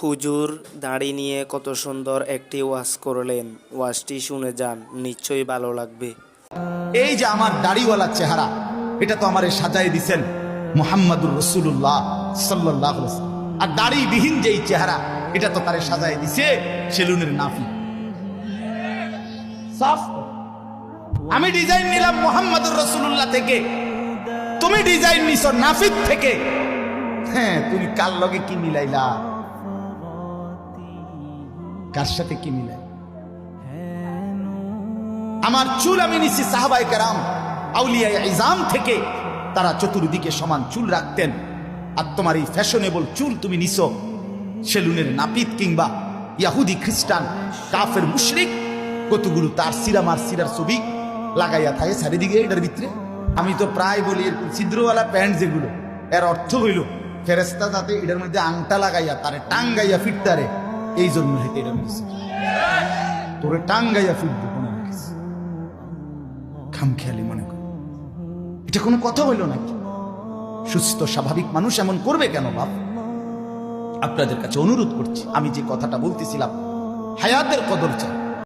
হুজুর দাড়ি নিয়ে কত সুন্দর একটি ওয়াজ করলেন। ওয়াজটি শুনে যান, নিশ্চয়ই ভালো লাগবে। এই যে আমার দাড়িওয়ালা চেহারা, এটা তো আমারে সাজাই দিছেন মোহাম্মদুর রসুল্লাহ সাল্লাহ আর দাড়িবিহীন যেই চেহারা, এটা তো তারে সাজাই দিছে সেলুনের নাফি। আমি ডিজাইন নিলাম মোহাম্মদুর রসুল্লাহ থেকে। তুমি ডিজাইন নিছ নাফিক থেকে। হ্যাঁ তুমি কার লগে কি মিলাইলা? কার সাথে কি মিলাই আমার চুল আমি নিছি সাহাবাই কারাম। আউলিয়া ইজাম থেকে তারা চতুর্দিকে সমান চুল রাখতেন। আর তোমার এই ফ্যাশনেবল চুল তুমি নিছো সেলুনের নাপিত কিংবা ইয়াহুদি খ্রিস্টান কাফের মুশরিক কতগুলো তার সিরাম আর সিরার ছবি লাগাইয়া থাকে চারিদিকে এটার ভিতরে। আমি তো প্রায় বলি এরকম ছিদ্রওয়ালা প্যান্ট যেগুলো এর অর্থ হইল ফেরেস্তা তাতে এটার মধ্যে আংটা লাগাইয়া তারে টাঙ্গাইয়া ফিরতারে। এই জন্য হেঁটে এটা তোরে টাঙ্গাইয়া ফিরবো কোনো খামখেয়ালি মনে কর। এটা কোনো কথা হইল নাকি? সুস্থ, স্বাভাবিক মানুষ এমন করবে কেন, বাপ? আপনাদের কাছে অনুরোধ করছি, আমি যে কথাটা বলতেছিলাম, হায়াতের কদর চাই।